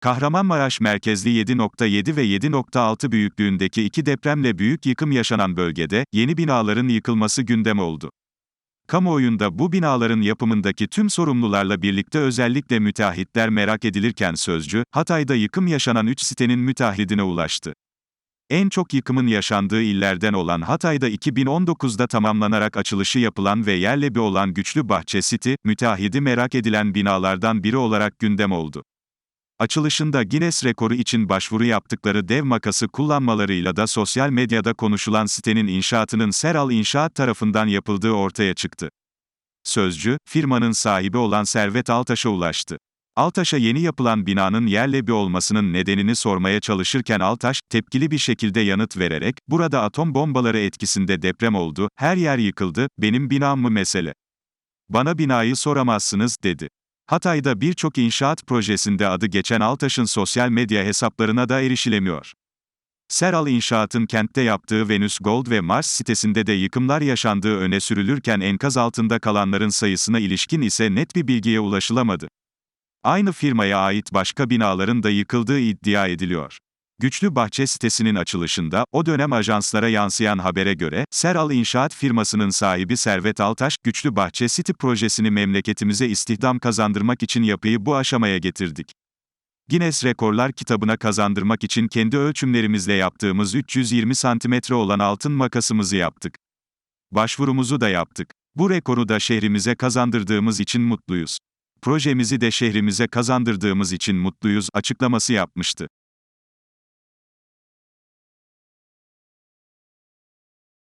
Kahramanmaraş merkezli 7.7 ve 7.6 büyüklüğündeki iki depremle büyük yıkım yaşanan bölgede, yeni binaların yıkılması gündem oldu. Kamuoyunda bu binaların yapımındaki tüm sorumlularla birlikte özellikle müteahhitler merak edilirken Sözcü, Hatay'da yıkım yaşanan 3 sitenin müteahhidine ulaştı. En çok yıkımın yaşandığı illerden olan Hatay'da 2019'da tamamlanarak açılışı yapılan ve yerle bir olan Güçlü Bahçe City, müteahhidi merak edilen binalardan biri olarak gündem oldu. Açılışında Guinness rekoru için başvuru yaptıkları dev makası kullanmalarıyla da sosyal medyada konuşulan sitenin inşaatının Seral İnşaat tarafından yapıldığı ortaya çıktı. Sözcü, firmanın sahibi olan Servet Altaş'a ulaştı. Altaş'a yeni yapılan binanın yerle bir olmasının nedenini sormaya çalışırken Altaş, tepkili bir şekilde yanıt vererek, burada atom bombaları etkisinde deprem oldu, her yer yıkıldı, benim binam mı mesele? Bana binayı soramazsınız, dedi. Hatay'da birçok inşaat projesinde adı geçen Altaş'ın sosyal medya hesaplarına da erişilemiyor. Seral İnşaat'ın kentte yaptığı Venüs Gold ve Mars sitesinde de yıkımlar yaşandığı öne sürülürken enkaz altında kalanların sayısına ilişkin ise net bir bilgiye ulaşılamadı. Aynı firmaya ait başka binaların da yıkıldığı iddia ediliyor. Güçlü Bahçe sitesinin açılışında, o dönem ajanslara yansıyan habere göre, Seral İnşaat firmasının sahibi Servet Altaş, Güçlü Bahçe City projesini memleketimize istihdam kazandırmak için yapıyı bu aşamaya getirdik. Guinness Rekorlar kitabına kazandırmak için kendi ölçümlerimizle yaptığımız 320 santimetre olan altın makasımızı yaptık. Başvurumuzu da yaptık. Bu rekoru da şehrimize kazandırdığımız için mutluyuz. Projemizi de şehrimize kazandırdığımız için mutluyuz açıklaması yapmıştı.